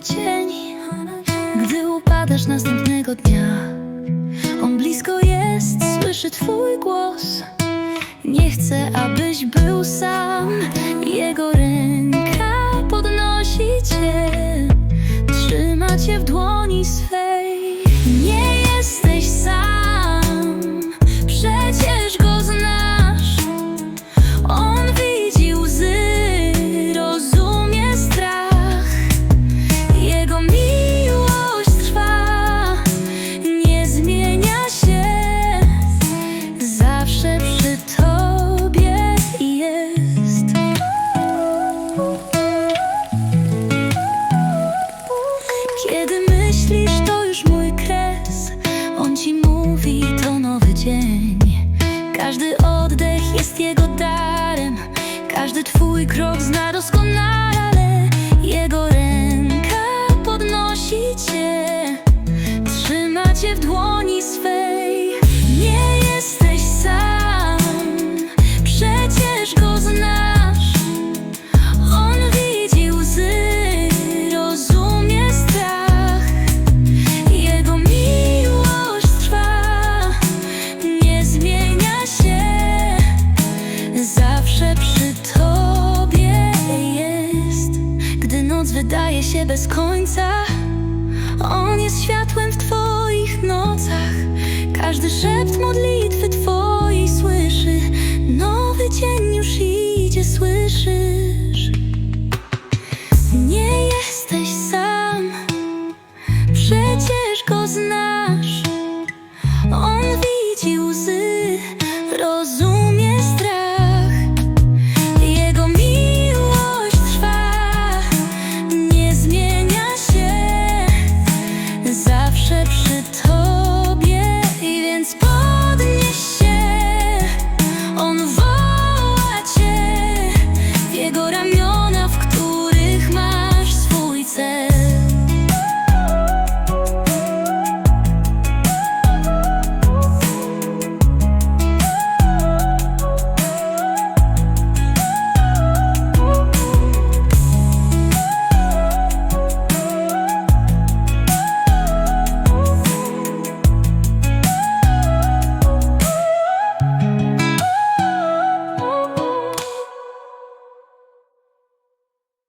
cień Gdy upadasz następnego dnia On blisko jest, słyszy twój głos. Nie chce, abyś był sam Jego ręka podnosi cię Trzyma cię w dłoni swej Kiedy myślisz, to już mój kres. On ci mówi, to nowy dzień. Każdy oddech jest jego darem. Każdy twój krok zna doskonale noc wydaje się bez końca. On jest światłem w twoich nocach. Każdy szept modlitwy twojej